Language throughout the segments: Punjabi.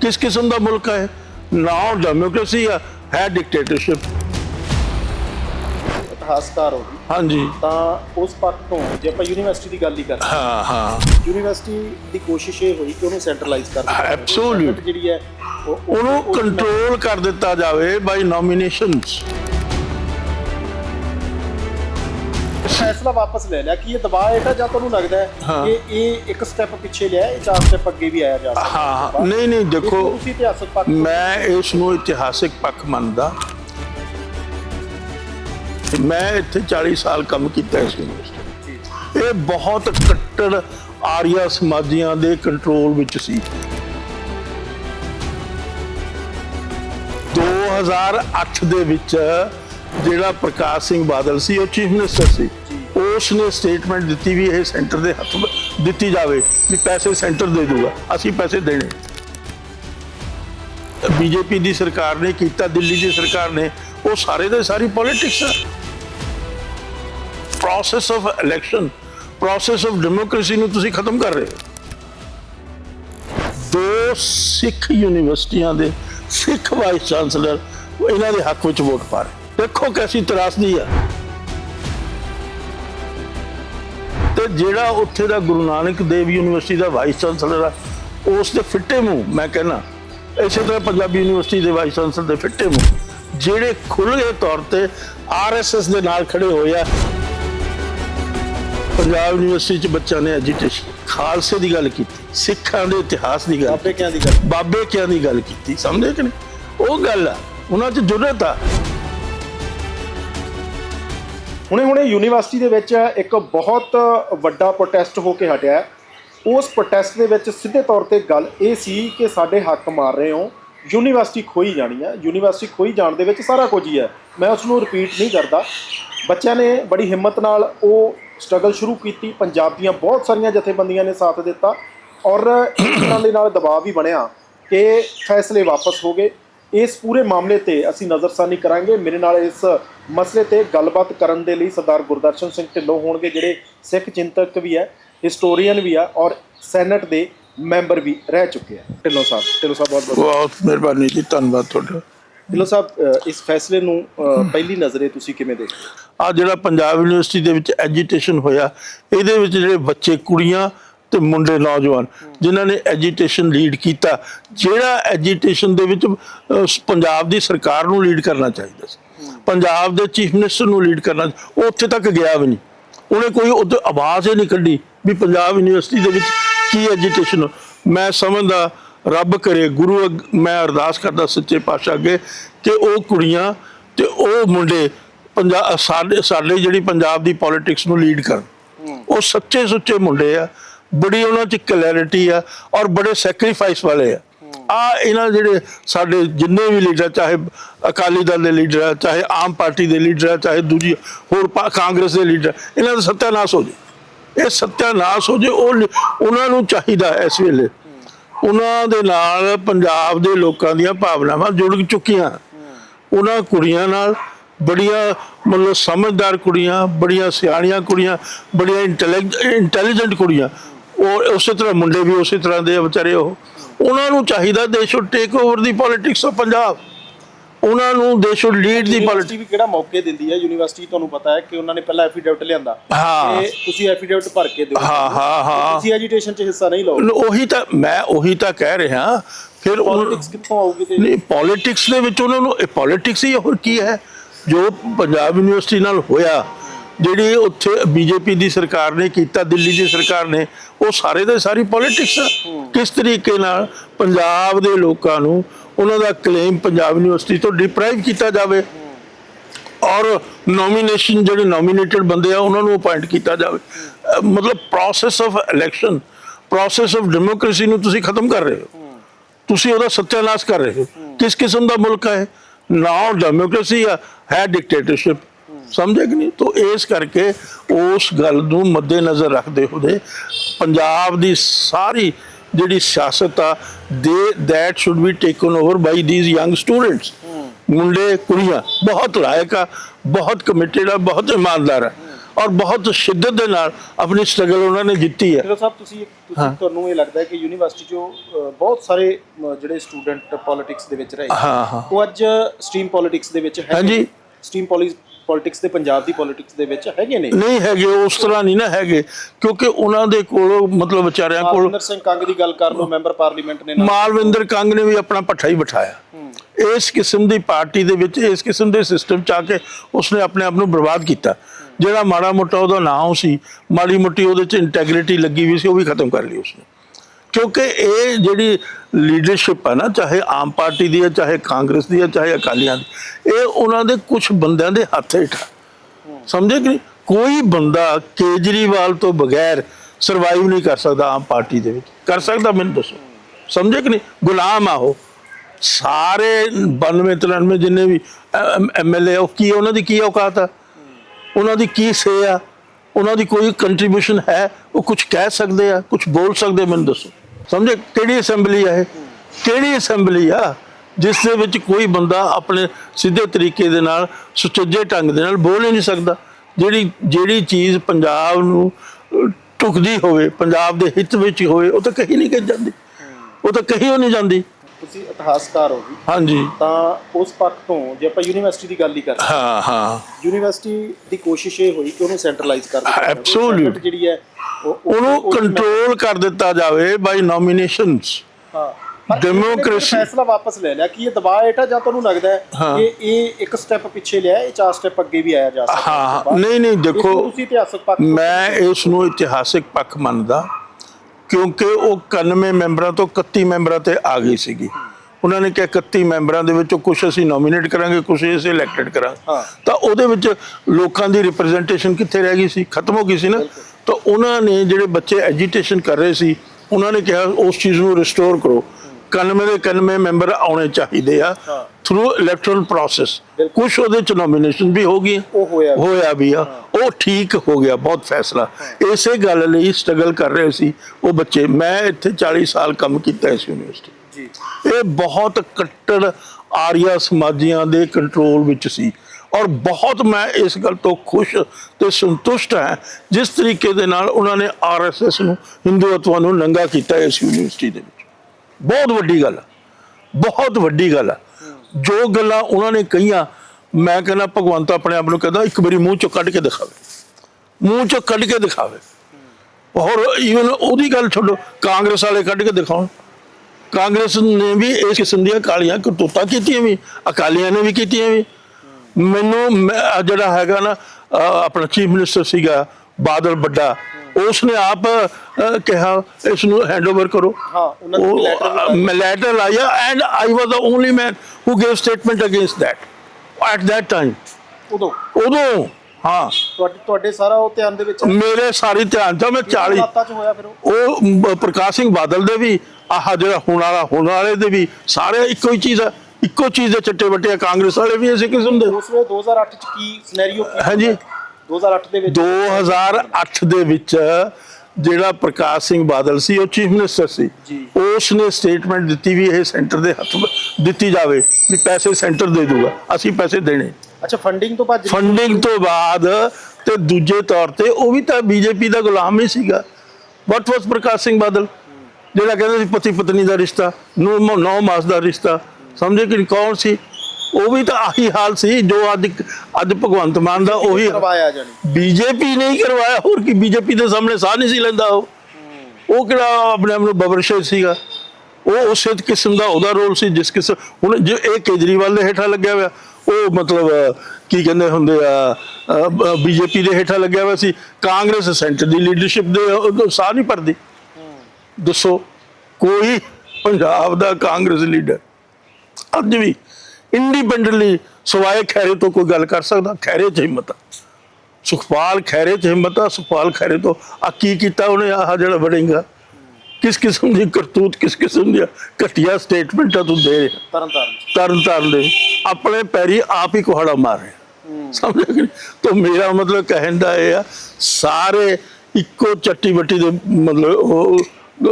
ਕਿਸ ਕਿਸਮ ਦਾ ਮੁਲਕ ਹੈ? ਨਾ ਡੈਮੋਕ੍ਰੇਸੀ ਹੈ ਡਿਕਟੇਟਰਸ਼ਿਪ ਇਤਿਹਾਸਕਾਰ ਹੋ ਗਈ ਹਾਂਜੀ। ਤਾਂ ਉਸ ਪੱਖ ਤੋਂ ਜੇ ਆਪਾਂ ਯੂਨੀਵਰਸਿਟੀ ਦੀ ਗੱਲ ਹੀ ਕਰਦੇ ਹਾਂ ਹਾਂ। ਯੂਨੀਵਰਸਿਟੀ ਦੀ ਕੋਸ਼ਿਸ਼ ਇਹ ਹੋਈ ਕਿ ਉਹਨੂੰ ਸੈਂਟਰਲਾਈਜ਼ ਕਰ ਦਿੱਤਾ. Senate ਜਿਹੜੀ ਹੈ ਉਹ- ਉਹ- ਉਹਨੂੰ ਉਹ- ਕੰਟਰੋਲ ਕਰ ਦਿੱਤਾ ਜਾਵੇ ਬਾਈ ਨੋਮੀਨੇਸ਼ਨਸ ਫੈਸਲਾ ਵਾਪਸ ਲੈ ਲਿਆ ਕਿ ਇਹ ਦਬਾਅ ਇਹਦਾ ਜਾਂ ਤੁਹਾਨੂੰ ਲੱਗਦਾ ਹੈ। ਕਿ ਇਹ ਇੱਕ ਸਟੈਪ ਪਿੱਛੇ ਲਿਆ ਇਹ ਚਾਰ ਸਟੈਪ ਅੱਗੇ ਵੀ ਆਇਆ ਜਾ ਸਕਦਾ ਹਾਂ? ਨਹੀਂ ਨਹੀਂ ਦੇਖੋ ਤੁਸੀਂ ਇਤਿਹਾਸਕ ਪੱਖ ਤੋਂ- ਮੈਂ ਇਸ ਨੂੰ ਇਤਿਹਾਸਿਕ ਪੱਖ ਮੰਨਦਾ। ਮੈਂ ਇੱਥੇ 40 ਸਾਲ ਕੰਮ ਕੀਤਾ ਇਸ ਯੂਨੀਵਰਸਿਟੀ ਇਹ ਬਹੁਤ ਕੱਟੜ ਆਰੀਆ ਸਮਾਜੀਆਂ ਦੇ ਕੰਟਰੋਲ ਵਿੱਚ ਸੀ। 2008 ਦੇ ਵਿੱਚ ਜਿਹੜਾ ਪ੍ਰਕਾਸ਼ ਸਿੰਘ ਬਾਦਲ ਸੀ ਉਹ ਚੀਫ ਮਿਨਿਸਟਰ ਸੀ। ਉਸ ਨੇ ਸਟੇਟਮੈਂਟ ਦਿੱਤੀ ਵੀ ਇਹ ਸੈਂਟਰ ਦੇ ਹੱਥ ਦਿੱਤੀ ਜਾਵੇ ਵੀ ਪੈਸੇ ਸੈਂਟਰ ਦੇ ਦੂਗਾ, ਅਸੀਂ ਪੈਸੇ ਦੇਣੇ। ਬੀਜੇਪੀ ਦੀ ਸਰਕਾਰ ਨੇ ਕੀਤਾ, ਦਿੱਲੀ ਦੀ ਸਰਕਾਰ ਨੇ, ਉਹ ਸਾਰੇ ਦੇ ਸਾਰੀ ਪੋਲਿਟਿਕਸ ਹੈ process of election process of democracy ਨੂੰ ਤੁਸੀਂ ਖਤਮ ਕਰ ਰਹੇ ਹੋ। ਦੋ ਸਿੱਖ ਯੂਨੀਵਰਸਿਟੀਆਂ ਦੇ ਸਿੱਖ ਵਾਈਸ ਚਾਂਸਲਰ ਇਹਨਾਂ ਦੇ ਹੱਕ ਵਿੱਚ ਵੋਟ ਪਾ ਰਹੇ। ਦੇਖੋ ਕੈਸੀ ਤਰਾਸਦੀ ਆ। ਤੇ ਜਿਹੜਾ ਉੱਥੇ ਦਾ ਗੁਰੂ ਨਾਨਕ ਦੇਵ ਯੂਨੀਵਰਸਿਟੀ ਦਾ ਵਾਈਸ ਚਾਂਸਲਰ ਆ ਉਸ ਦੇ ਫਿੱਟੇ ਮੂੰਹ ਮੈਂ ਕਹਿੰਦਾ ਇਸੇ ਤਰ੍ਹਾਂ ਪੰਜਾਬੀ ਯੂਨੀਵਰਸਿਟੀ ਦੇ ਵਾਈਸ ਚਾਂਸਲਰ ਦੇ ਫਿੱਟੇ ਮੂੰਹ ਜਿਹੜੇ ਖੁੱਲ੍ਹੇ ਤੌਰ ਤੇ ਆਰਐਸਐਸ ਦੇ ਨਾਲ ਖੜੇ ਹੋਏ ਆ। ਪੰਜਾਬ ਯੂਨੀਵਰਸਿਟੀ ਚ ਬੱਚਿਆਂ ਨੇ ਐਜੀਟੇਸ਼ਨ ਖਾਲਸੇ ਦੀ ਗੱਲ ਕੀਤੀ ਸਿੱਖਾਂ ਦੇ ਇਤਿਹਾਸ ਦੀ ਗੱਲ ਆਪੇ ਕਿਆਂ ਦੀ ਗੱਲ ਬਾਬੇ ਕਿਆਂ ਦੀ ਗੱਲ ਕੀਤੀ ਸਮਝੇ ਕਿ ਨਹੀਂ? ਉਹ ਗੱਲ ਆ ਉਹਨਾਂ ਚ ਜੁਰਤ ਆ। ਹੁਣੇ ਹੁਣੇ ਯੂਨੀਵਰਸਿਟੀ ਦੇ ਵਿੱਚ ਇੱਕ ਬਹੁਤ ਵੱਡਾ ਪ੍ਰੋਟੈਸਟ ਹੋ ਕੇ ਹਟਿਆ ਹੈ। ਉਸ ਪ੍ਰੋਟੈਸਟ ਦੇ ਵਿੱਚ ਸਿੱਧੇ ਤੌਰ ਤੇ ਗੱਲ ਇਹ ਸੀ ਕਿ ਸਾਡੇ ਹੱਕ ਮਾਰ ਰਹੇ ਹੋ, ਯੂਨੀਵਰਸਿਟੀ ਖੋਈ ਜਾਣੀ ਹੈ, ਯੂਨੀਵਰਸਿਟੀ ਖੋਈ ਜਾਣ ਦੇ ਵਿੱਚ ਸਾਰਾ ਕੁਝ ਹੀ ਹੈ। ਮੈਂ ਉਸ ਨੂੰ ਰਿਪੀਟ ਨਹੀਂ ਕਰਦਾ। ਬੱਚਿਆਂ ਨੇ ਬੜੀ ਹਿੰਮਤ ਨਾਲ ਉਹ ਸਟਰਗਲ ਸ਼ੁਰੂ ਕੀਤੀ, ਪੰਜਾਬ ਦੀਆਂ ਬਹੁਤ ਸਾਰੀਆਂ ਜਥੇਬੰਦੀਆਂ ਨੇ ਸਾਥ ਦਿੱਤਾ ਔਰ ਇਹਨਾਂ ਦੇ ਨਾਲ ਦਬਾਅ ਵੀ ਬਣਿਆ ਕਿ ਫੈਸਲੇ ਵਾਪਸ ਹੋ ਗਏ। ਇਸ ਪੂਰੇ ਮਾਮਲੇ ਤੇ ਅਸੀਂ ਨਜ਼ਰਸਾਨੀ ਕਰਾਂਗੇ। ਮੇਰੇ ਨਾਲ ਇਸ ਮਸਲੇ ਤੇ ਗੱਲਬਾਤ ਕਰਨ ਦੇ ਲਈ ਸਰਦਾਰ ਗੁਰਦਰਸ਼ਨ ਸਿੰਘ ਢਿੱਲੋਂ ਹੋਣਗੇ ਜਿਹੜੇ ਸਿੱਖ ਚਿੰਤਕ ਵੀ ਹੈ ਹਿਸਟੋਰੀਅਨ ਵੀ ਆ ਔਰ ਸੈਨੇਟ ਦੇ ਮੈਂਬਰ ਵੀ ਰਹਿ ਚੁੱਕੇ ਆ। ਢਿੱਲੋਂ ਸਾਹਿਬ ਢਿੱਲੋਂ ਸਾਹਿਬ ਬਹੁਤ ਬਹੁਤ ਮਿਹਰਬਾਨੀ ਜੀ ਧੰਨਵਾਦ ਤੁਹਾਡਾ। ਢਿੱਲੋਂ ਸਾਹਿਬ ਇਸ ਫੈਸਲੇ ਨੂੰ ਪਹਿਲੀ ਨਜ਼ਰੇ ਤੁਸੀਂ ਕਿਵੇਂ ਦੇਖਦੇ? ਆ ਜਿਹੜਾ ਪੰਜਾਬ ਯੂਨੀਵਰਸਿਟੀ ਦੇ ਵਿੱਚ ਐਜੀਟੇਸ਼ਨ ਹੋਇਆ ਇਹਦੇ ਵਿੱਚ ਜਿਹੜੇ ਬੱਚੇ ਕੁੜੀਆਂ ਤੇ ਮੁੰਡੇ ਨੌਜਵਾਨ ਜਿਨ੍ਹਾਂ ਨੇ ਐਜੀਟੇਸ਼ਨ ਲੀਡ ਕੀਤਾ ਜਿਹੜਾ ਐਜੀਟੇਸ਼ਨ ਦੇ ਵਿੱਚ ਪੰਜਾਬ ਦੀ ਸਰਕਾਰ ਨੂੰ ਲੀਡ ਕਰਨਾ ਚਾਹੀਦਾ ਸੀ। ਪੰਜਾਬ ਦੇ ਚੀਫ ਮਿਨਿਸਟਰ ਨੂੰ ਲੀਡ ਕਰਨਾ ਉਹ ਉੱਥੇ ਤੱਕ ਗਿਆ ਵੀ ਨਹੀਂ। ਉਹਨੇ ਕੋਈ ਉੱਥੇ ਆਵਾਜ਼ ਹੀ ਨਹੀਂ ਕੱਢੀ ਵੀ ਪੰਜਾਬ ਯੂਨੀਵਰਸਿਟੀ ਦੇ ਵਿੱਚ ਕੀ ਐਜੀਟੇਸ਼ਨ ਮੈਂ ਸਮਝਦਾ ਰੱਬ ਕਰੇ ਗੁਰੂ ਮੈਂ ਅਰਦਾਸ ਕਰਦਾ ਸੱਚੇ ਪਾਤਸ਼ਾਹ ਅੱਗੇ ਕਿ ਉਹ ਕੁੜੀਆਂ ਤੇ ਉਹ ਮੁੰਡੇ ਪੰਜਾਬ ਸਾਡੇ ਸਾਡੇ ਜਿਹੜੀ ਪੰਜਾਬ ਦੀ ਪੋਲਿਟਿਕਸ ਨੂੰ ਲੀਡ ਕਰਨ। ਉਹ ਸੱਚੇ ਸੁੱਚੇ ਮੁੰਡੇ ਆ। ਬੜੀ ਉਹਨਾਂ 'ਚ ਕਲੈਰਿਟੀ ਆ ਔਰ ਬੜੇ ਸੈਕਰੀਫਾਈਸ ਵਾਲੇ ਆ। ਆ ਇਹਨਾਂ ਜਿਹੜੇ ਸਾਡੇ ਜਿੰਨੇ ਵੀ ਲੀਡਰ ਚਾਹੇ ਅਕਾਲੀ ਦਲ ਦੇ ਲੀਡਰ ਆ, ਚਾਹੇ ਆਮ ਪਾਰਟੀ ਦੇ ਲੀਡਰ ਆ, ਚਾਹੇ ਦੂਜੀ ਹੋਰ ਕਾਂਗਰਸ ਦੇ ਲੀਡਰ ਇਹਨਾਂ ਦਾ ਸੱਤਿਆਨਾਸ਼ ਹੋ ਜੇ। ਇਹ ਸੱਤਿਆਨਾਸ਼ ਹੋ ਜੇ, ਉਹ ਉਹਨਾਂ ਨੂੰ ਚਾਹੀਦਾ ਇਸ ਵੇਲੇ। ਉਹਨਾਂ ਦੇ ਨਾਲ ਪੰਜਾਬ ਦੇ ਲੋਕਾਂ ਦੀਆਂ ਭਾਵਨਾਵਾਂ ਜੁੜ ਚੁੱਕੀਆਂ। ਉਹਨਾਂ ਕੁੜੀਆਂ ਨਾਲ ਬੜੀਆਂ ਮਤਲਬ ਸਮਝਦਾਰ ਕੁੜੀਆਂ, ਬੜੀਆਂ ਸਿਆਣੀਆਂ ਕੁੜੀਆਂ, ਬੜੀਆਂ ਇੰਟੈਲੀਜੈਂਟ ਕੁੜੀਆਂ। ਉਹ ਉਸੇ ਤਰ੍ਹਾਂ ਮੁੰਡੇ ਵੀ ਉਸੇ ਤਰ੍ਹਾਂ ਦੇ ਵਿਚਾਰੇ ਉਹ। ਉਹਨਾਂ ਨੂੰ ਚਾਹੀਦਾ they should take over the politics of Punjab ਉਹਨਾਂ ਨੂੰ they should lead the politics ਵੀ ਕਿਹੜਾ ਮੌਕੇ ਦਿੰਦੀ ਹੈ? ਯੂਨੀਵਰਸਿਟੀ ਤੁਹਾਨੂੰ ਪਤਾ ਹੈ ਕਿ ਉਹਨਾਂ ਨੇ ਪਹਿਲਾਂ ਐਫੀਡੇਵਿਟ ਲਿਆਂਦਾ। ਤੇ ਤੁਸੀਂ ਐਫੀਡੇਵਿਟ ਭਰ ਕੇ ਦਿਓ। ਹਾਂ, ਹਾਂ, ਹਾਂ। ਤੁਸੀਂ ਐਜੀਟੇਸ਼ਨ 'ਚ ਹਿੱਸਾ ਨਹੀਂ ਲਓ ਉਹੀ ਤਾਂ ਮੈਂ ਉਹੀ ਤਾਂ ਕਹਿ ਰਿਹਾ। ਫਿਰ ਪੋਲਿਟਿਕਸ ਕਿੱਥੋਂ ਆਊਗੀ ਤੇ? ਨਹੀਂ ਪੋਲਿਟਿਕਸ ਦੇ ਵਿੱਚ ਉਹਨਾਂ ਨੂੰ ਇਹ ਪੋਲਿਟਿਕਸ ਹੀ ਹੋਰ ਕੀ ਹੈ? ਜੋ ਪੰਜਾਬ ਯੂਨੀਵਰਸਿਟੀ ਨਾਲ ਹੋਇਆ ਜਿਹੜੀ ਉੱਥੇ ਬੀਜੇਪੀ ਦੀ ਸਰਕਾਰ ਨੇ ਕੀਤਾ, ਦਿੱਲੀ ਦੀ ਸਰਕਾਰ ਨੇ, ਉਹ ਸਾਰੇ ਦੇ ਸਾਰੀ ਪੋਲਿਟਿਕਸ ਆ। ਕਿਸ ਤਰੀਕੇ ਨਾਲ ਪੰਜਾਬ ਦੇ ਲੋਕਾਂ ਨੂੰ ਉਹਨਾਂ ਦਾ ਕਲੇਮ ਪੰਜਾਬ ਯੂਨੀਵਰਸਿਟੀ ਤੋਂ ਡਿਪਰਾਈਵ ਕੀਤਾ ਜਾਵੇ ਔਰ ਨੋਮੀਨੇਸ਼ਨ ਜਿਹੜੇ ਨੋਮੀਨੇਟਡ ਬੰਦੇ ਆ, ਉਹਨਾਂ ਨੂੰ ਅਪਾਇੰਟ ਕੀਤਾ ਜਾਵੇ। ਮਤਲਬ process of election process of democracy ਨੂੰ ਤੁਸੀਂ ਖਤਮ ਕਰ ਰਹੇ ਹੋ। ਤੁਸੀਂ ਉਹਦਾ ਸੱਤਿਆਨਾਸ਼ ਕਰ ਰਹੇ ਹੋ। ਕਿਸ ਕਿਸਮ ਦਾ ਮੁਲਕ ਹੈ ਨਾ ਡੈਮੋਕ੍ਰੇਸੀ ਹੈ ਡਿਕਟੇਟਰਸ਼ਿਪ ਸਮਝੇ ਕਿ ਨਹੀਂ? ਤੋਂ ਇਸ ਕਰਕੇ ਉਸ ਗੱਲ ਨੂੰ ਮੱਦੇ ਨਜ਼ਰ ਰੱਖਦੇ ਹੋਏ ਪੰਜਾਬ ਦੀ ਸਾਰੀ ਜਿਹੜੀ ਸਿਆਸਤ ਆ ਦੇ that should be taken over by these young students. ਮੁੰਡੇ ਕੁੜੀਆਂ ਬਹੁਤ ਲਾਇਕ ਆ ਬਹੁਤ ਕਮਿਟਡ ਆ ਬਹੁਤ ਇਮਾਨਦਾਰ ਆ ਔਰ ਬਹੁਤ ਸ਼ਿੱਦਤ ਦੇ ਨਾਲ ਆਪਣੀ ਸਟਰਗਲ ਉਹਨਾਂ ਨੇ ਜਿੱਤੀ ਹੈ। ਸਾਹਿਬ ਤੁਸੀਂ ਤੁਸੀਂ ਤੁਹਾਨੂੰ ਇਹ ਲੱਗਦਾ ਹੈ ਕਿ ਯੂਨੀਵਰਸਿਟੀ ਚੋਂ ਬਹੁਤ ਸਾਰੇ ਜਿਹੜੇ ਸਟੂਡੈਂਟ ਪੋਲਿਟਿਕਸ ਦੇ ਵਿੱਚ ਰਹੇ। ਹਾਂ ਹਾਂ। ਉਹ ਅੱਜ ਸਟ੍ਰੀਮ ਪੋਲਿਟਿਕਸ ਦੇ ਵਿੱਚ ਹੈਗੇ ਹਾਂਜੀ। ਸਟ੍ਰੀਮ ਪੋਲਿਟਿਕਸ ਦੇ ਪੰਜਾਬ ਦੀ ਪੋਲਿਟਿਕਸ ਦੇ ਵਿੱਚ ਹੈਗੇ ਨੇ? ਨਹੀਂ ਹੈਗੇ ਉਸ ਤਰ੍ਹਾਂ ਨਹੀਂ ਨਾ ਹੈਗੇ ਕਿਉਂਕਿ ਉਹਨਾਂ ਦੇ ਕੋਲ ਮਤਲਬ ਵਿਚਾਰਿਆਂ ਕੋਲ ਮਾਲਵਿੰਦਰ ਸਿੰਘ ਕੰਗ ਦੀ ਗੱਲ ਕਰ ਲਓ ਮੈਂਬਰ ਪਾਰਲੀਮੈਂਟ ਨੇ ਮਾਲਵਿੰਦਰ ਕੰਗ ਨੇ ਵੀ ਆਪਣਾ ਪੱਠਾ ਹੀ ਬਿਠਾਇਆ। ਇਸ ਕਿਸਮ ਦੀ ਪਾਰਟੀ ਦੇ ਵਿੱਚ ਇਸ ਕਿਸਮ ਦੇ ਸਿਸਟਮ ਚ ਆ ਕੇ ਉਸਨੇ ਆਪਣੇ ਆਪ ਨੂੰ ਬਰਬਾਦ ਕੀਤਾ। ਜਿਹੜਾ ਮਾੜਾ ਮੋਟਾ ਉਹਦਾ ਨਾਮ ਸੀ ਮਾੜੀ ਮੋਟੀ ਉਹਦੇ ਚ ਇੰਟੈਗ੍ਰਿਟੀ ਲੱਗੀ ਵੀ ਸੀ ਉਹ ਵੀ ਖਤਮ ਕਰ ਲਈ ਉਸਨੇ। ਕਿਉਂਕਿ ਇਹ ਜਿਹੜੀ ਲੀਡਰਸ਼ਿਪ ਹੈ ਨਾ, ਚਾਹੇ ਆਮ ਪਾਰਟੀ ਦੀ ਹੈ ਚਾਹੇ ਕਾਂਗਰਸ ਦੀ ਹੈ ਚਾਹੇ ਅਕਾਲੀਆਂ ਦੀ, ਇਹ ਉਹਨਾਂ ਦੇ ਕੁਝ ਬੰਦਿਆਂ ਦੇ ਹੱਥ ਹੇਠ ਆ। ਸਮਝੇ ਕਿ ਨਹੀਂ? ਕੋਈ ਬੰਦਾ ਕੇਜਰੀਵਾਲ ਤੋਂ ਬਗੈਰ ਸਰਵਾਈਵ ਨਹੀਂ ਕਰ ਸਕਦਾ ਆਮ ਪਾਰਟੀ ਦੇ ਵਿੱਚ। ਕਰ ਸਕਦਾ, ਮੈਨੂੰ ਦੱਸੋ। ਸਮਝੇ ਕਿ ਨਹੀਂ? ਗੁਲਾਮ ਆ ਉਹ। ਸਾਰੇ 92 93 ਜਿੰਨੇ ਵੀ ਐਮਐਲਏ ਉਹ ਕੀ ਉਹਨਾਂ ਦੀ ਕੀ ਔਕਾਤ ਆ? ਉਹਨਾਂ ਦੀ ਕੀ ਸੇ ਆ? ਉਹਨਾਂ ਦੀ ਕੋਈ ਕੰਟਰੀਬਿਊਸ਼ਨ ਹੈ? ਉਹ ਕੁਝ ਕਹਿ ਸਕਦੇ ਆ? ਕੁਝ ਬੋਲ ਸਕਦੇ ਮੈਨੂੰ ਦੱਸੋ। ਸਮਝੇ? ਕਿਹੜੀ ਅਸੈਂਬਲੀ ਆ ਇਹ? ਕਿਹੜੀ ਅਸੈਂਬਲੀ ਆ ਜਿਸ ਦੇ ਵਿੱਚ ਕੋਈ ਬੰਦਾ ਆਪਣੇ ਸਿੱਧੇ ਤਰੀਕੇ ਦੇ ਨਾਲ ਸੁਚੱਜੇ ਢੰਗ ਦੇ ਨਾਲ ਬੋਲ ਹੀ ਨਹੀਂ ਸਕਦਾ? ਜਿਹੜੀ ਜਿਹੜੀ ਚੀਜ਼ ਪੰਜਾਬ ਨੂੰ ਅਹ, ਢੁਕਦੀ ਹੋਵੇ ਪੰਜਾਬ ਦੇ ਹਿੱਤ ਵਿੱਚ ਹੋਵੇ ਉਹ ਤਾਂ ਕਹੀ ਨਹੀਂ ਕਹੀ ਜਾਂਦੀ। ਉਹ ਤਾਂ ਕਹੀ ਹੋ ਨਹੀਂ ਜਾਂਦੀ। ਤੁਸੀਂ ਇਤਿਹਾਸਕਾਰ ਹੋ ਜੀ ਹਾਂਜੀ। ਤਾਂ ਉਸ ਪੱਖ ਤੋਂ ਜੇ ਆਪਾਂ ਯੂਨੀਵਰਸਿਟੀ ਦੀ ਗੱਲ ਹੀ ਕਰਦੇ ਹਾਂ ਹਾਂ। ਯੂਨੀਵਰਸਿਟੀ ਦੀ ਕੋਸ਼ਿਸ਼ ਇਹ ਹੋਈ ਕਿ ਉਹਨੂੰ ਸੈਂਟਰਲਾਈਜ਼ ਕਰ ਦਿੱਤਾ ਜਾਵੇ। Senate ਜਿਹੜੀ ਹੈ ਉਹ- ਉਹ- ਉਹਨੂੰ ਉਹ- ਕੰਟਰੋਲ ਕਰ ਦਿੱਤਾ ਜਾਵੇ ਬਾਈ ਨੋਮੀਨੇਸ਼ਨਸ ਹਾਂ। Democracy- ਫੈਸਲਾ ਵਾਪਸ ਲੈ ਲਿਆ ਕਿ ਇਹ ਦਬਾਅ ਹੇਠਾਂ ਜਾਂ ਤੁਹਾਨੂੰ ਲੱਗਦਾ ਹੈ। ਕਿ ਇਹ ਇੱਕ ਸਟੈਪ ਪਿੱਛੇ ਲਿਆ ਇਹ ਚਾਰ ਸਟੈਪ ਅੱਗੇ ਵੀ ਆਇਆ ਜਾ ਸਕਦਾ ਹਾਂ। ਨਹੀਂ ਨਹੀਂ ਦੇਖੋ ਤੁਸੀਂ ਇਤਿਹਾਸਕ ਪੱਖ ਤੋਂ ਮੈਂ ਇਸ ਨੂੰ ਇਤਿਹਾਸਿਕ ਪੱਖ ਮੰਨਦਾ। ਕਿਉਂਕਿ ਉਹ 91 ਮੈਂਬਰਾਂ ਤੋਂ 31 ਮੈਂਬਰਾਂ ਤੇ ਆ ਗਈ ਸੀਗੀ। ਉਹਨਾਂ ਨੇ ਕਿਹਾ 31 ਮੈਂਬਰਾਂ ਦੇ ਵਿੱਚੋਂ ਕੁਝ ਅਸੀਂ ਨੋਮੀਨੇਟ ਕਰਾਂਗੇ ਕੁਝ ਅਸੀਂ ਇਲੈਕਟਡ ਹਾਂ। ਕਰਾਂਗੇ ਤਾਂ ਉਹਦੇ ਵਿੱਚ ਲੋਕਾਂ ਦੀ ਰਿਪਰੈਜ਼ੈਂਟੇਸ਼ਨ ਕਿੱਥੇ ਰਹਿ ਗਈ ਸੀ? ਖਤਮ ਹੋ ਗਈ ਸੀ ਨਾ? ਤਾਂ ਉਹਨਾਂ ਨੇ ਜਿਹੜੇ ਬੱਚੇ ਐਜੀਟੇਸ਼ਨ ਕਰ ਰਹੇ ਸੀ ਉਹਨਾਂ ਨੇ ਕਿਹਾ ਉਸ ਚੀਜ਼ ਨੂੰ ਰਿਸਟੋਰ ਕਰੋ। 91 ਦੇ 91 ਮੈਂਬਰ ਆਉਣੇ ਚਾਹੀਦੇ ਆ। Through electoral process. ਕੁਝ ਉਹਦੇ ਚ ਨੋਮੀਨੇਸ਼ਨ ਵੀ ਹੋ ਗਈਆਂ। ਉਹ ਹੋਇਆ ਵੀ। ਹੋਇਆ ਵੀ ਆ। ਉਹ ਠੀਕ ਹੋ ਗਿਆ ਬਹੁਤ ਫੈਸਲਾ। ਇਸੇ ਗੱਲ ਲਈ ਸਟਰਗਲ ਕਰ ਰਹੇ ਸੀ ਉਹ ਬੱਚੇ। ਮੈਂ ਇੱਥੇ 40 ਸਾਲ ਕੰਮ ਕੀਤਾ ਇਸ ਯੂਨੀਵਰਸਿਟੀ ਜੀ। ਇਹ ਬਹੁਤ ਕੱਟੜ ਆਰੀਆ ਸਮਾਜੀਆਂ ਦੇ ਕੰਟਰੋਲ ਵਿੱਚ ਸੀ। ਔਰ ਬਹੁਤ ਮੈਂ ਇਸ ਗੱਲ ਤੋਂ ਖੁਸ਼ ਤੇ ਸੰਤੁਸ਼ਟ ਹਾਂ ਜਿਸ ਤਰੀਕੇ ਦੇ ਨਾਲ ਉਹਨਾਂ ਨੇ ਆਰਐਸਐਸ ਨੂੰ ਹਿੰਦੂਤਵ ਨੂੰ ਨੰਗਾ ਕੀਤਾ ਇਸ ਯੂਨੀਵਰਸਿਟੀ ਦੇ ਵਿੱਚ। ਬਹੁਤ ਵੱਡੀ ਗੱਲ। ਬਹੁਤ ਵੱਡੀ ਗੱਲ। ਆ ਜੋ ਗੱਲਾਂ ਉਹਨਾਂ ਨੇ ਕਹੀਆਂ, ਮੈਂ ਕਹਿੰਦਾ ਭਗਵੰਤ ਆਪਣੇ ਆਪ ਨੂੰ ਕਹਿੰਦਾ, ਇੱਕ ਵਾਰੀ ਮੂੰਹ ਚੋਂ ਕੱਢ ਕੇ ਦਿਖਾਵੇ। ਮੂੰਹ ਚੋਂ ਕੱਢ ਕੇ ਦਿਖਾਵੇ। ਹੋਰ ਈਵਨ ਉਹਦੀ ਗੱਲ ਛੱਡੋ, ਕਾਂਗਰਸ ਵਾਲੇ ਕੱਢ ਕੇ ਦਿਖਾਉਣ। ਕਾਂਗਰਸ ਨੇ ਵੀ ਇਸ ਕਿਸਮ ਦੀਆਂ ਕਾਲੀਆਂ ਕਰਤੂਤਾਂ ਕੀਤੀਆਂ ਵੀ, ਅਕਾਲੀਆਂ ਨੇ ਵੀ ਕੀਤੀਆਂ ਵੀ। ਮੈਨੂੰ ਮੈਂ- ਜਿਹੜਾ ਹੈਗਾ ਨਾ ਆਪਣਾ ਚੀਫ ਮਿਨਿਸਟਰ ਸੀਗਾ, ਬਾਦਲ ਵੱਡਾ ਉਸ ਨੇ ਆਪ ਕਿਹਾ ਇਸ ਨੂੰ ਹੈਂਡਓਵਰ ਕਰੋ। ਹਾਂ ਉਹਨਾਂ ਨੇ ਮੈਂ ਲੈਟਰ ਲਾਇਆ and I was the only man who gave statement against that at that time ਉਦੋਂ? ਉਦੋਂ ਹਾਂ। ਤੁਹਾਡੇ ਤੁਹਾਡੇ ਸਾਰਾ ਉਹ ਧਿਆਨ ਦੇ ਵਿੱਚ ਮੇਰੇ ਸਾਰੀ ਧਿਆਨ ਚ ਆ, ਮੈਂ 40 ਹਾਲਾਤਾਂ 'ਚ ਹੋਇਆ ਫਿਰ ਉਹ? ਉਹ ਮ, ਪ੍ਰਕਾਸ਼ ਸਿੰਘ ਬਾਦਲ ਦੇ ਵੀ ਆਹ ਜਿਹੜਾ ਹੁਣ ਵਾਲਾ ਹੁਣ ਵਾਲੇ ਦੇ ਵੀ ਸਾਰੇ ਇੱਕੋ ਹੀ ਚੀਜ਼ ਆ। ਇੱਕੋ ਚੀਜ਼ ਦੇ ਚੱਟੇ ਵੱਟੇ ਆ ਕਾਂਗਰਸ ਵਾਲੇ ਵੀ ਇਸੇ ਕਿਸਮ ਦੇ। ਉਸ ਵੇਲੇ 2008 ਚ ਕੀ ਸਿਨੈਰੀਓ ਕੀ ਹਾਂਜੀ। 2008 ਦੇ ਵਿੱਚ 2008 ਦੇ ਵਿੱਚ ਜਿਹੜਾ ਪ੍ਰਕਾਸ਼ ਸਿੰਘ ਬਾਦਲ ਸੀ ਉਹ ਚੀਫ ਮਿਨਿਸਟਰ ਸੀ। ਉਸ ਨੇ ਸਟੇਟਮੈਂਟ ਦਿੱਤੀ ਵੀ ਇਹ ਸੈਂਟਰ ਦੇ ਹੱਥ ਦਿੱਤੀ ਜਾਵੇ ਵੀ ਪੈਸੇ ਸੈਂਟਰ ਦੇ ਦੂਗਾ ਅਸੀਂ ਪੈਸੇ ਦੇਣੇ। ਅੱਛਾ ਫੰਡਿੰਗ ਤੋਂ ਭੱਜ ਫੰਡਿੰਗ ਤੋਂ ਬਾਅਦ ਤੇ ਦੂਜੇ ਤੌਰ ਤੇ ਉਹ ਵੀ ਤਾਂ ਬੀਜੇਪੀ ਦਾ ਗੁਲਾਮ ਹੀ ਸੀਗਾ। What was Prakash Singh Badal? ਜਿਹੜਾ ਕਹਿੰਦਾ ਸੀ ਪਤੀ ਪਤਨੀ ਦਾ ਰਿਸ਼ਤਾ ਨੌ ਨੌ ਮਾਸ ਦਾ ਰਿਸ਼ਤਾ। ਸਮਝੇ ਕਿ ਕੌਣ ਸੀ? ਉਹ ਵੀ ਤਾਂ ਆਹੀ ਹਾਲ ਸੀ ਜੋ ਅੱਜ ਅੱਜ ਭਗਵੰਤ ਮਾਨ ਦਾ ਉਹੀ ਕਰਵਾਇਆ ਜਾਣੀ। ਬੀਜੇਪੀ ਨੇ ਹੀ ਕਰਵਾਇਆ ਹੋਰ ਕੀ ਬੀਜੇਪੀ ਦੇ ਸਾਹਮਣੇ ਸਾਹ ਨਹੀਂ ਸੀ ਲੈਂਦਾ ਉਹ। ਉਹ ਕਿਹੜਾ ਆਪਣੇ ਆਪ ਨੂੰ ਬਬਰਸ਼ੇ ਸੀਗਾ? ਉਹ ਉਸੇ ਕਿਸਮ ਦਾ ਉਹਦਾ ਰੋਲ ਸੀ ਜਿਸ ਕਿਸਮ ਹੁਣ ਜੇ ਇਹ ਕੇਜਰੀਵਾਲ ਦੇ ਹੇਠਾਂ ਲੱਗਿਆ ਹੋਇਆ ਉਹ ਮਤਲਬ ਕੀ ਕਹਿੰਦੇ ਹੁੰਦੇ ਆ ਬੀਜੇਪੀ ਦੇ ਹੇਠਾਂ ਲੱਗਿਆ ਹੋਇਆ ਸੀ ਕਾਂਗਰਸ ਸੈਂਟਰ ਦੀ ਲੀਡਰਸ਼ਿਪ ਦੇ ਸਾਹ ਨਹੀਂ ਭਰਦੀ। ਦੱਸੋ ਕੋਈ ਪੰਜਾਬ ਦਾ ਕਾਂਗਰਸ ਲੀਡਰ ਅੱਜ ਵੀ ਇੰਡੀਪੈਂਡੈਂਟਲੀ ਸਵਾਏ ਖੈਰੇ ਤੋਂ ਕੋਈ ਗੱਲ ਕਰ ਸਕਦਾ? ਖੈਰੇ ਚ ਹਿੰਮਤ ਆ। ਸੁਖਪਾਲ ਖੈਰੇ ਚ ਹਿੰਮਤ ਆ ਸੁਖਪਾਲ ਖੈਰੇ ਤੋਂ। ਆ ਕੀ ਕੀਤਾ ਉਹਨੇ ਆਹ ਜਿਹੜਾ ਵੜੇਗਾ ਕਿਸ ਕਿਸਮ ਦੀ ਕਰਤੂਤ ਕਿਸ ਕਿਸਮ ਦੀ ਘਟੀਆ ਸਟੇਟਮੈਂਟਾਂ ਤੂੰ ਦੇ ਰਿਹਾ? ਤਰਨ ਤਾਰਨ ਤਰਨ ਤਾਰਨ ਦੇ। ਆਪਣੇ ਪੈਰੀ ਆਪ ਹੀ ਕੁਹਾੜਾ ਮਾਰ ਰਿਹਾ। ਸਮਝ ਗਏ? ਤਾਂ ਮੇਰਾ ਮਤਲਬ ਕਹਿਣ ਦਾ ਇਹ ਆ ਸਾਰੇ ਇੱਕੋ ਚੱਟੀ ਬੱਟੀ ਦੇ ਮਤਲਬ ਉਹ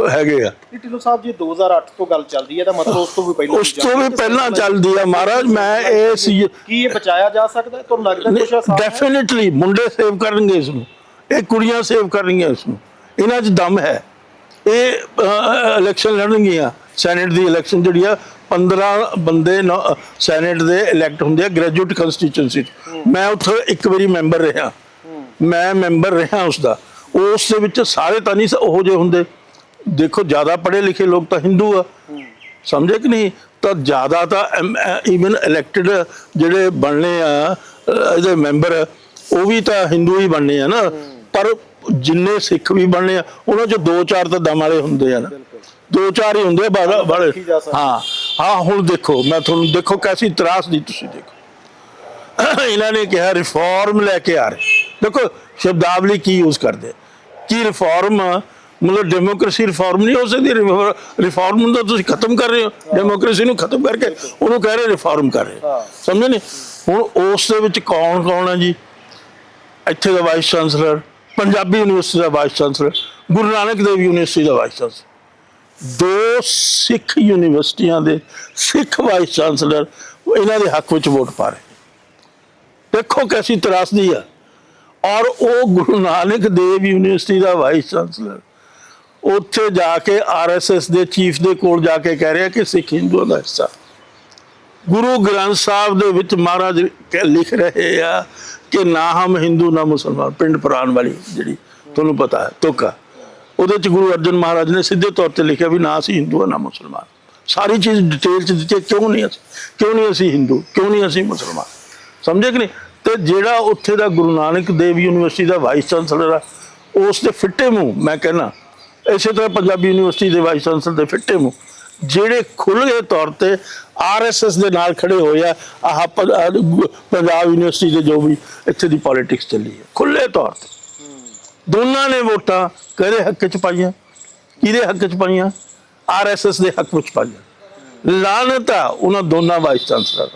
ਹੈਗੇ ਆ। ਢਿੱਲੋਂ ਸਾਹਿਬ ਜੀ 2008 ਤੋਂ ਗੱਲ ਚੱਲਦੀ ਹੈ ਤਾਂ ਮਤਲਬ ਉਸ ਤੋਂ ਵੀ ਪਹਿਲਾਂ ਉਸ ਤੋਂ ਵੀ ਪਹਿਲਾਂ ਚੱਲਦੀ ਆ ਮਹਾਰਾਜ ਮੈਂ ਇਹ ਸੀ ਕੀ ਇਹ ਬਚਾਇਆ ਜਾ ਸਕਦਾ? ਤੁਹਾਨੂੰ ਲੱਗਦਾ ਕੁਝ ਆਸਾਨ ਡੈਫੀਨਿਟਲੀ ਮੁੰਡੇ ਸੇਵ ਕਰਨਗੇ ਇਸ ਨੂੰ। ਇਹ ਕੁੜੀਆਂ ਸੇਵ ਕਰਨਗੀਆਂ ਇਸ ਨੂੰ। ਇਹਨਾਂ 'ਚ ਦਮ ਹੈ। ਇਹ ਇਲੈਕਸ਼ਨ ਲੜਨਗੀਆਂ। ਸੈਨੇਟ ਦੀ ਇਲੈਕਸ਼ਨ ਜਿਹੜੀ ਆ 15 ਬੰਦੇ ਸੈਨੇਟ ਦੇ ਇਲੈਕਟ ਹੁੰਦੇ ਆ ਗ੍ਰੈਜੂਏਟ ਕੰਸਟੀਚੁਐਂਸੀ ਮੈਂ ਉੱਥੇ ਇੱਕ ਵਾਰੀ ਮੈਂਬਰ ਰਿਹਾ। ਮੈਂ ਮੈਂਬਰ ਰਿਹਾ ਉਸ ਦਾ ਉਸ ਦੇ ਵਿੱਚ ਸਾਰੇ ਤਾਂ ਨਹੀਂ ਉਹੋ ਜਿਹੇ ਹੁੰਦੇ। ਦੇਖੋ ਜ਼ਿਆਦਾ ਪੜ੍ਹੇ ਲਿਖੇ ਲੋਕ ਤਾਂ ਹਿੰਦੂ ਆ। ਸਮਝੇ ਕਿ ਨਹੀਂ? ਤਾਂ ਜ਼ਿਆਦਾ ਤਾਂ ਇਵਨ ਇਲੈਕਟਡ ਜਿਹੜੇ ਬਣਨੇ ਆ ਇਹਦੇ ਮੈਂਬਰ ਉਹ ਵੀ ਤਾਂ ਹਿੰਦੂ ਹੀ ਬਣਨੇ ਆ ਨਾ। ਪਰ ਜਿੰਨੇ ਸਿੱਖ ਵੀ ਬਣਨੇ ਆ ਉਹਨਾਂ ਚ ਦੋ ਚਾਰ ਤਾਂ ਦਮ ਵਾਲੇ ਹੁੰਦੇ ਆ ਨਾ। ਦੋ ਚਾਰ ਹੀ ਹੁੰਦੇ ਆ ਸਕਦੀ। ਹਾਂ। ਹਾਂ ਹੁਣ ਦੇਖੋ ਮੈਂ ਤੁਹਾਨੂੰ ਦੇਖੋ ਕੈਸੀ ਤਰਾਸ ਦੀ ਤੁਸੀਂ ਦੇਖੋ। ਇਹਨਾਂ ਨੇ ਕਿਹਾ ਰਿਫਾਰਮ ਲੈ ਕੇ ਆ ਰਹੇ। ਦੇਖੋ ਸ਼ਬਦਾਵਲੀ ਕੀ ਯੂਜ਼ ਕਰਦੇ ਕੀ ਰਿਫਾਰਮ ਮਤਲਬ ਡੈਮੋਕ੍ਰੇਸੀ ਰਿਫਾਰਮ ਨਹੀਂ ਹੋ ਸਕਦੀ ਰਿਫਾਰਮ ਨੂੰ ਤਾਂ ਤੁਸੀਂ ਖਤਮ ਕਰ ਰਹੇ ਹੋ। ਡੈਮੋਕ੍ਰੇਸੀ ਨੂੰ ਖਤਮ ਕਰਕੇ ਉਹਨੂੰ ਕਹਿ ਰਹੇ ਰਿਫਾਰਮ ਕਰ ਰਹੇ। ਸਮਝੇ ਨਹੀਂ ਹੁਣ ਉਸ ਦੇ ਵਿੱਚ ਕੌਣ ਕੌਣ ਹੈ ਜੀ? ਇੱਥੇ ਦਾ ਵਾਈਸ ਚਾਂਸਲਰ ਪੰਜਾਬੀ ਯੂਨੀਵਰਸਿਟੀ ਦਾ vice chancellor Guru Nanak Dev university ਦਾ ਵਾਈਸ ਚਾਂਸਲਰ ਦੋ ਸਿੱਖ ਯੂਨੀਵਰਸਿਟੀਆਂ ਦੇ ਸਿੱਖ ਵਾਈਸ ਚਾਂਸਲਰ ਇਹਨਾਂ ਦੇ ਹੱਕ ਵਿੱਚ ਵੋਟ ਪਾ ਰਹੇ। ਦੇਖੋ ਕੈਸੀ ਤਰਾਸਦੀ ਆ। ਔਰ ਉਹ ਗੁਰੂ ਨਾਨਕ ਦੇਵ ਯੂਨੀਵਰਸਿਟੀ ਦਾ ਵਾਈਸ ਚਾਂਸਲਰ ਉੱਥੇ ਜਾ ਕੇ ਆਰਐਸਐਸ ਦੇ ਚੀਫ ਦੇ ਕੋਲ ਜਾ ਕੇ ਕਹਿ ਰਿਹਾ ਕਿ ਸਿੱਖ ਹਿੰਦੂਆਂ ਦਾ ਹਿੱਸਾ। ਗੁਰੂ ਗ੍ਰੰਥ ਸਾਹਿਬ ਦੇ ਵਿੱਚ ਮਹਾਰਾਜ ਕ- ਲਿਖ ਰਹੇ ਆ ਕਿ ਨਾ ਹਮ ਹਿੰਦੂ ਨਾ ਮੁਸਲਮਾਨ। ਪਿੰਡ ਪੁਰਾਣ ਵਾਲੀ ਜਿਹੜੀ ਤੁਹਾਨੂੰ ਪਤਾ ਹੈ ਤੁਕਾ ਉਹਦੇ ਚ ਗੁਰੂ ਅਰਜਨ ਮਹਾਰਾਜ ਨੇ ਸਿੱਧੇ ਤੌਰ ਤੇ ਲਿਖਿਆ ਵੀ ਨਾ ਅਸੀਂ ਹਿੰਦੂ ਹਾਂ, ਨਾ ਮੁਸਲਮਾਨ। ਸਾਰੀ ਚੀਜ਼ ਡਿਟੇਲ ਚ ਦਿੱਤੀ ਕਿਉਂ ਨਹੀਂ ਅਸੀਂ ਕਿਉਂ ਨਹੀਂ ਅਸੀਂ ਹਿੰਦੂ ਕਿਉਂ ਨਹੀਂ ਅਸੀਂ ਮੁਸਲਮਾਨ? ਸਮਝੇ ਕਿ ਨਹੀਂ? ਤੇ ਜਿਹੜਾ ਉੱਥੇ ਦਾ ਗੁਰੂ ਨਾਨਕ ਦੇਵ ਯੂਨੀਵਰਸਿਟੀ ਦਾ ਵਾਈਸ ਚਾਂਸਲਰ ਆ ਉਸ ਦੇ ਫਿੱਟੇ ਮੂੰਹ ਮੈਂ ਕਹਿੰਦਾ ਇਸੇ ਤਰ੍ਹਾਂ ਪੰਜਾਬੀ ਯੂਨੀਵਰਸਿਟੀ ਦੇ ਵਾਈਸ ਚਾਂਸਲਰ ਦੇ ਫਿੱਟੇ ਮੂੰਹ। ਜਿਹੜੇ ਖੁੱਲ੍ਹੇ ਤੌਰ ਤੇ ਆਰਐਸਐਸ ਦੇ ਨਾਲ ਖੜੇ ਹੋਏ ਆ, ਆਹ ਪੰਜਾਬ ਯੂਨੀਵਰਸਿਟੀ ਦੇ ਜੋ ਵੀ ਇੱਥੇ ਦੀ ਪੋਲਿਟਿਕਸ ਚੱਲੀ ਹੈ, ਖੁੱਲ੍ਹੇ ਤੌਰ ਤੇ। ਦੋਨਾਂ ਨੇ ਵੋਟਾਂ ਕਿਹਦੇ ਹੱਕ ਚ ਪਾਈਆਂ? ਕਿਹਦੇ ਹੱਕ ਚ ਪਾਈਆਂ? ਆਰਐਸਐਸ ਦੇ ਹੱਕ ਵਿੱਚ ਪਾਈਆਂ। ਲਾਨਤ ਆ ਉਹਨਾਂ ਦੋਨਾਂ ਵਾਈਸ ਚਾਂਸਲਰ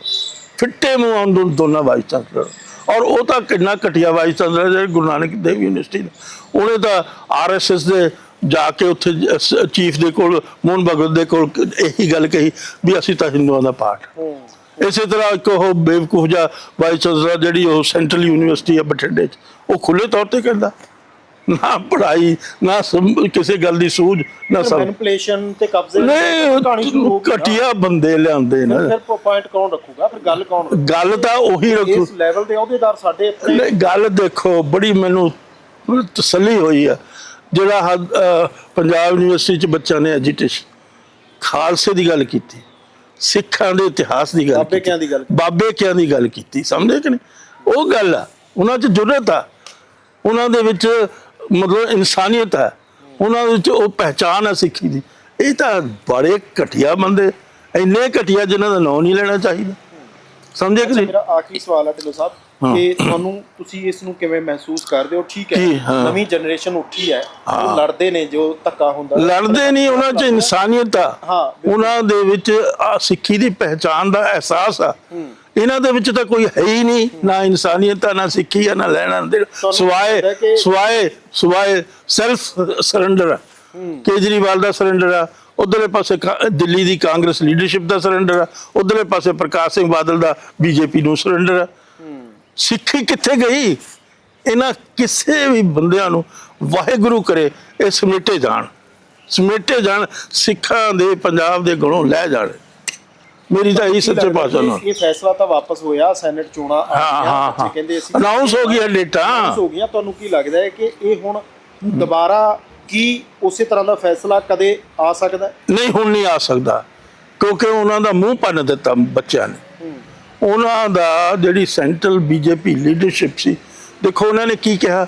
ਫਿੱਟੇ ਮੂੰਹ ਆਉਣ ਦੋ- ਦੋਨਾਂ ਵਾਈਸ ਚਾਂਸਲਰ ਔਰ ਉਹ ਤਾਂ ਕਿੰਨਾ ਘਟੀਆ ਵਾਈਸ ਚਾਂਸਲਰ ਜਿਹੜੇ ਗੁਰੂ ਨਾਨਕ ਦੇਵ ਯੂਨੀਵਰਸਿਟੀ ਦਾ। ਉਹਨੇ ਤਾਂ ਆਰਐਸਐਸ ਦੇ ਜਾ ਕੇ ਉੱਥੇ ਚੀਫ ਦੇ ਕੋਲ ਮੋਹਨ ਭਗਤ ਦੇ ਕੋਲ ਇਹੀ ਗੱਲ ਕਹੀ ਵੀ ਅਸੀਂ ਤਾਂ ਹਿੰਦੂਆਂ ਦਾ ਪਾਠ। ਇਸੇ ਤਰ੍ਹਾਂ ਇੱਕ ਉਹ ਬੇਵਕੂਫ ਜਿਹਾ ਵਾਈਸ ਚਾਂਸਲਰ ਜਿਹੜੀ ਉਹ ਸੈਂਟਰਲ ਯੂਨੀਵਰਸਿਟੀ ਆ ਬਠਿੰਡੇ 'ਚ ਉਹ ਖੁੱਲੇ ਤੌਰ ਤੇ ਕਹਿੰਦਾ ਨਾ ਪੜ੍ਹਾਈ ਨਾ ਕਿਸੇ ਗੱਲ ਦੀ ਸੂਝ ਨਾ ਸਭ ਮੈਨੀਪੂਲੇਸ਼ਨ ਤੇ ਕਬਜ਼ੇ ਦੀ ਕਹਾਣੀ ਸ਼ੁਰੂ ਨਹੀਂ। ਘਟੀਆ ਬੰਦੇ ਲਿਆਂਦੇ ਨਾ। ਫਿਰ ਪੁਆਇੰਟ ਕੌਣ ਰੱਖੂਗਾ? ਫਿਰ ਗੱਲ ਕੌਣ? ਗੱਲ ਤਾਂ ਉਹੀ ਰੱਖੂ ਇਸ ਲੈਵਲ ਦੇ ਅਹੁਦੇਦਾਰ ਸਾਡੇ ਆਪਣੇ ਨਹੀਂ ਗੱਲ ਦੇਖੋ ਬੜੀ ਮੈਨੂੰ ਤਸੱਲੀ ਹੋਈ ਆ। ਜਿਹੜਾ ਪੰਜਾਬ ਯੂਨੀਵਰਸਿਟੀ ਚ ਬੱਚਿਆਂ ਨੇ ਐਜੀਟੇਸ਼ਨ ਖਾਲਸੇ ਦੀ ਗੱਲ ਕੀਤੀ ਸਿੱਖਾਂ ਦੇ ਇਤਿਹਾਸ ਦੀ ਗੱਲ ਬਾਬੇ ਕਿਆਂ ਦੀ ਗੱਲ ਬਾਬੇ ਕਿਆਂ ਦੀ ਗੱਲ ਕੀਤੀ ਸਮਝੇ ਕਿ ਨਹੀਂ ਉਹ ਗੱਲ ਆ ਉਹਨਾਂ 'ਚ ਜੁਰਤ ਆ ਉਹਨਾਂ ਦੇ ਵਿੱਚ ਮਤਲਬ ਇਨਸਾਨੀਅਤ ਹੈ ਉਹਨਾਂ ਵਿੱਚ ਉਹ ਪਹਿਚਾਨ ਹੈ ਸਿੱਖੀ ਦੀ ਇਹ ਤਾਂ ਬੜੇ ਘਟੀਆ ਬੰਦੇ ਇੰਨੇ ਘਟੀਆ ਜਿਨ੍ਹਾਂ ਦਾ ਨਾਂ ਨਹੀਂ ਲੈਣਾ ਚਾਹੀਦਾ ਸਮਝੇ ਕਿ ਨਹੀਂ ਮੇਰਾ ਆਖਰੀ ਸਵਾਲ ਹੈ ਢਿੱਲੋਂ ਸਾਹਿਬ। ਕਿ ਤੁਹਾਨੂੰ ਤੁਸੀਂ ਇਸ ਨੂੰ ਕਿਵੇਂ ਮਹਿਸੂਸ ਕਰਦੇ ਹੋ? ਠੀਕ ਹੈ। ਨਵੀਂ ਜਨਰੇਸ਼ਨ ਉੱਠੀ ਹੈ। ਉਹ। ਲੜਦੇ ਨੇ ਜੋ ਧੱਕਾ ਹੁੰਦਾ। ਲੜਦੇ ਨਹੀਂ ਉਹਨਾਂ 'ਚ ਇਨਸਾਨੀਅਤ ਆ। ਉਹਨਾਂ ਦੇ ਵਿੱਚ ਆਹ ਸਿੱਖੀ ਦੀ ਪਹਿਚਾਨ ਦਾ ਅਹਿਸਾਸ ਆ। ਇਹਨਾਂ ਦੇ ਵਿੱਚ ਤਾਂ ਕੋਈ ਹੈ ਹੀ ਨਹੀਂ ਨਾ ਇਨਸਾਨੀਅਤ ਆ ਨਾ ਸਿੱਖੀ ਆ ਨਾ ਲੈਣਾ ਦੇਣਾ। ਸਵਾਏ ਸਵਾਏ ਸਵਾਏ ਸੈਲਫ ਸਰੈਂਡਰ ਆ। ਕੇਜਰੀਵਾਲ ਦਾ ਸਰੈਂਡਰ ਆ। ਉਧਰਲੇ ਪਾਸੇ ਦਿੱਲੀ ਦੀ ਕਾਂਗਰਸ ਲੀਡਰਸ਼ਿਪ ਦਾ ਸਰੈਂਡਰ ਆ। ਉਧਰਲੇ ਪਾਸੇ ਪ੍ਰਕਾਸ਼ ਸਿੰਘ ਬਾਦਲ ਦਾ ਬੀਜੇਪੀ ਨੂੰ ਸਰੈਂਡਰ ਆ। ਸਿੱਖੀ ਕਿੱਥੇ ਗਈ? ਇਹਨਾਂ ਕਿਸੇ ਵੀ ਬੰਦਿਆਂ ਨੂੰ ਵਾਹਿਗੁਰੂ ਕਰੇ ਇਹ ਸਮੇਟੇ ਜਾਣ। ਸਮੇਟੇ ਜਾਣ ਸਿੱਖਾਂ ਦੇ ਪੰਜਾਬ ਦੇ ਗੁਣੋਂ ਲੈ ਜਾਣ। ਮੇਰੀ ਤਾਂ ਇਹੀ ਸੱਚੇ ਪਾਤਸ਼ਾਹ ਨਾਲ। ਇਹ ਫੈਸਲਾ ਤਾਂ ਵਾਪਸ ਹੋਇਆ ਸੈਨੇਟ ਚੋਣਾਂ ਆ ਗਈਆਂ, ਬੱਚੇ ਕਹਿੰਦੇ ਅਸੀਂ ਅਨਾਉਂਸ ਹੋ ਗਿਆ ਡੇਟਾ। ਹੋ ਗਈਆਂ ਤੁਹਾਨੂੰ ਕੀ ਲੱਗਦਾ ਹੈ ਕਿ ਇਹ ਹੁਣ ਦੁਬਾਰਾ ਕੀ ਉਸੇ ਤਰ੍ਹਾਂ ਦਾ ਫੈਸਲਾ ਕਦੇ ਆ ਸਕਦਾ ਨਹੀਂ ਹੁਣ ਨਹੀਂ ਆ ਸਕਦਾ ਕਿਉਂਕਿ ਉਹਨਾਂ ਦਾ ਮੂੰਹ ਪੰਨ ਦਿੱਤਾ ਬੱਚਿਆਂ ਨੇ। ਉਹਨਾਂ ਦਾ ਜਿਹੜੀ ਸੈਂਟਰਲ ਬੀਜੇਪੀ ਲੀਡਰਸ਼ਿਪ ਸੀ ਦੇਖੋ ਉਹਨਾਂ ਨੇ ਕੀ ਕਿਹਾ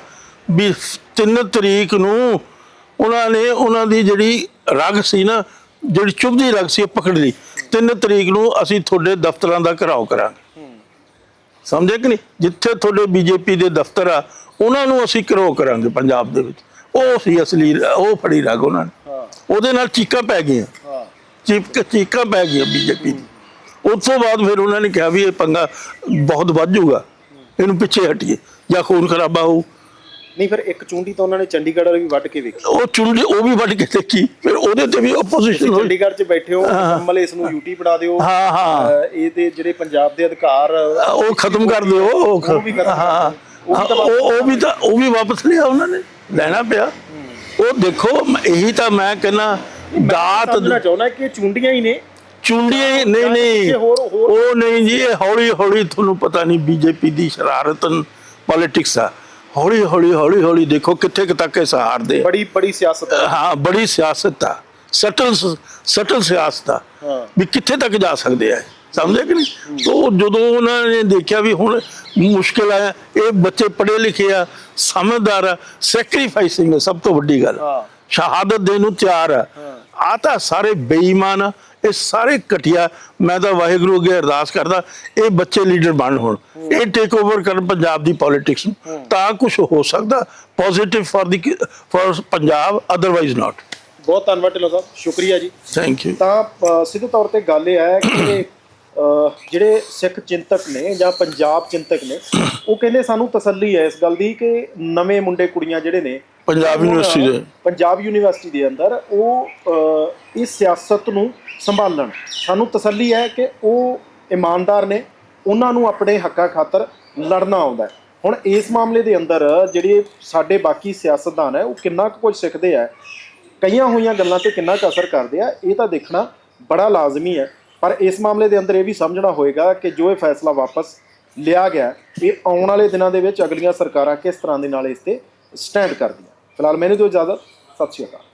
ਵੀ 3 ਤਰੀਕ ਨੂੰ ਉਹਨਾਂ ਨੇ ਉਹਨਾਂ ਦੀ ਜਿਹੜੀ ਰਗ ਸੀ ਨਾ ਜਿਹੜੀ ਚੁਭਦੀ ਰਗ ਸੀ ਉਹ ਪਕੜ ਲਈ। 3 ਤਰੀਕ ਨੂੰ ਅਸੀਂ ਤੁਹਾਡੇ ਦਫ਼ਤਰਾਂ ਦਾ ਘਰਾਓ ਕਰਾਂਗੇ। ਸਮਝੇ ਕਿ ਨਹੀਂ? ਜਿੱਥੇ ਤੁਹਾਡੇ ਬੀਜੇਪੀ ਦੇ ਦਫ਼ਤਰ ਆ ਉਹਨਾਂ ਨੂੰ ਅਸੀਂ ਘਰਾਓ ਕਰਾਂਗੇ ਪੰਜਾਬ ਦੇ ਵਿੱਚ। ਉਹ ਸੀ ਅਸਲੀ ਉਹ ਫੜੀ ਰਗ ਉਹਨਾਂ ਨੇ। ਉਹਦੇ ਨਾਲ ਚੀਕਾਂ ਪੈ ਗਈਆਂ। ਚੀਕਾਂ ਪੈ ਗਈਆਂ ਬੀਜੇਪੀ ਦੀ ਉਸ ਤੋਂ ਬਾਅਦ ਫਿਰ ਉਹਨਾਂ ਨੇ ਕਿਹਾ ਵੀ ਇਹ ਪੰਗਾ ਬਹੁਤ ਵੱਧ ਜਾਊਗਾ। ਇਹਨੂੰ ਪਿੱਛੇ ਹਟੀਏ ਜਾਂ ਖੂਨ ਖਰਾਬਾ ਹੋਊ। ਨਹੀਂ ਫਿਰ ਇੱਕ ਚੁੰਡੀ ਤਾਂ ਉਹਨਾਂ ਨੇ ਚੰਡੀਗੜ੍ਹ ਵਾਲੀ ਵੀ ਵੱਢ ਕੇ ਵੇਖੀ। ਉਹ ਚੁੰਡੀ ਉਹ ਵੀ ਵੱਢ ਕੇ ਦੇਖੀ। ਫਿਰ ਉਹਦੇ ਤੇ ਵੀ ਆਪੋਜੀਸ਼ਨ ਹੋਈ। ਚੰਡੀਗੜ੍ਹ 'ਚ ਬੈਠੇ ਹੋ ਕੰਮਲ ਇਸ ਨੂੰ ਯੂਟੀ ਬਣਾ ਦਿਓ। ਹਾਂ ਹਾਂ। ਅਹ ਇਹਦੇ ਜਿਹੜੇ ਪੰਜਾਬ ਦੇ ਅਧਿਕਾਰ ਉਹ ਖਤਮ ਕਰ ਦਿਓ ਉਹ ਵੀ ਹਾਂ। ਉਹ ਵੀ ਤਾਂ ਉਹ ਵੀ ਤਾਂ ਉਹ ਵੀ ਵਾਪਸ ਲਿਆ ਉਹਨਾਂ ਨੇ। ਲੈਣਾ ਪਿਆ। ਉਹ ਦੇਖੋ ਇਹੀ ਤਾਂ ਮੈਂ ਕਹਿੰਦਾ ਦਾਤ ਚਾਹੁੰਦਾ ਕਿ ਇਹ ਚੁੰਡੀਆਂ ਹੀ ਨੇ। ਚੁੰਡੀਆਂ ਹੀ- ਨਹੀਂ ਨਹੀਂ। ਉਹ ਨਹੀਂ ਜੀ ਇਹ ਹੌਲੀ ਹੌਲੀ ਤੁਹਾਨੂੰ ਪਤਾ ਨਹੀਂ ਬੀਜੇਪੀ ਦੀ ਸ਼ਰਾਰਤਨ ਪੋਲਿਟਿਕਸ ਆ। ਹੌਲੀ ਹੌਲੀ ਹੌਲੀ ਹੌਲੀ ਦੇਖੋ ਕਿੱਥੇ ਤੱਕ ਇਹ ਸਹਾਰਦੇ। ਬੜੀ ਬੜੀ ਸਿਆਸਤ ਹੈ ਹਾਂ ਬੜੀ ਸਿਆਸਤ ਆ। ਸਟਲ ਸਟਲ ਸਿਆਸਤ ਆ। ਵੀ ਕਿੱਥੇ ਤੱਕ ਜਾ ਸਕਦੇ ਆ ਸਮਝਿਆ ਕਿ ਨਹੀਂ? ਤੋ ਜਦੋਂ ਉਹਨਾਂ ਨੇ ਦੇਖਿਆ ਵੀ ਹੁਣ ਮੁਸ਼ਕਿਲ ਆ ਇਹ ਬੱਚੇ ਪੜ੍ਹੇ ਲਿਖੇ ਆ ਸਮਝਦਾਰ ਆ ਸੈਕਰੀਫਾਈਸਿੰਗ ਸਭ ਤੋਂ ਵੱਡੀ ਗੱਲ। ਸ਼ਹਾਦਤ ਦੇਣ ਨੂੰ ਤਿਆਰ ਆ। ਆ ਤਾਂ ਸਾਰੇ ਬੇਈਮਾਨ ਇਹ ਸਾਰੇ ਘਟਿਆ ਮੈਂ ਤਾਂ ਵਾਹਿਗੁਰੂ ਅੱਗੇ ਅਰਦਾਸ ਕਰਦਾ ਇਹ ਬੱਚੇ ਲੀਡਰ ਬਣ ਹੋਣ। ਇਹ ਟੇਕ ਓਵਰ ਕਰਨ ਪੰਜਾਬ ਦੀ ਪੋਲਿਟਿਕਸ ਨੂੰ। ਤਾਂ ਕੁਝ ਹੋ ਸਕਦਾ positive for the for Punjab otherwise not ਬਹੁਤ ਧੰਨਵਾਦ ਢਿੱਲੋਂ ਸਾਹਿਬ ਸ਼ੁਕਰੀਆ ਜੀ। ਥੈਂਕ ਯੂ ਤਾਂ ਸਿੱਧੇ ਤੌਰ ਤੇ ਗੱਲ ਇਹ ਹੈ ਕਿ ਜਿਹੜੇ ਸਿੱਖ ਚਿੰਤਕ ਨੇ ਜਾਂ ਪੰਜਾਬ ਚਿੰਤਕ ਨੇ ਉਹ ਕਹਿੰਦੇ ਸਾਨੂੰ ਤਸੱਲੀ ਹੈ ਇਸ ਗੱਲ ਦੀ ਕਿ ਨਵੇਂ ਮੁੰਡੇ ਕੁੜੀਆਂ ਜਿਹੜੇ ਨੇ ਪੰਜਾਬ ਯੂਨੀਵਰਸਿਟੀ ਦੇ। ਪੰਜਾਬ ਯੂਨੀਵਰਸਿਟੀ ਦੇ ਅੰਦਰ ਉਹ ਅ, ਇਸ ਸਿਆਸਤ ਨੂੰ ਸੰਭਾਲਣ। ਸਾਨੂੰ ਤਸੱਲੀ ਹੈ ਕਿ ਉਹ ਇਮਾਨਦਾਰ ਨੇ ਉਹਨਾਂ ਨੂੰ ਆਪਣੇ ਹੱਕਾਂ ਖਾਤਰ ਲੜਨਾ ਆਉਂਦਾ ਹੈ। ਹੁਣ ਇਸ ਮਾਮਲੇ ਦੇ ਅੰਦਰ ਜਿਹੜੇ ਸਾਡੇ ਬਾਕੀ ਸਿਆਸਤਦਾਨ ਹੈ ਉਹ ਕਿੰਨਾ ਕੁ ਕੁਝ ਸਿੱਖਦੇ ਆ ਕਈਆਂ ਹੋਈਆਂ ਗੱਲਾਂ ਤੇ ਕਿੰਨਾ ਕੁ ਅਸਰ ਕਰਦੇ ਆ ਇਹ ਤਾਂ ਦੇਖਣਾ ਬੜਾ ਲਾਜ਼ਮੀ ਹੈ। ਪਰ ਇਸ ਮਾਮਲੇ ਦੇ ਅੰਦਰ ਇਹ ਵੀ ਸਮਝਣਾ ਹੋਏਗਾ ਕਿ ਜੋ ਇਹ ਫੈਸਲਾ ਵਾਪਸ ਲਿਆ ਗਿਆ ਇਹ ਆਉਣ ਵਾਲੇ ਦਿਨਾਂ ਦੇ ਵਿੱਚ ਅਗਲੀਆਂ ਸਰਕਾਰਾਂ ਕਿਸ ਤਰ੍ਹਾਂ ਦੇ ਨਾਲ ਇਸ ਤੇ ਸਟੈਂਡ ਕਰਦੀਆਂ। ਫਿਲਹਾਲ ਮੈਨੂੰ ਦਿਓ ਇਜਾਜ਼ਤ। ਸਤਿ ਸ਼੍ਰੀ ਅਕਾਲ।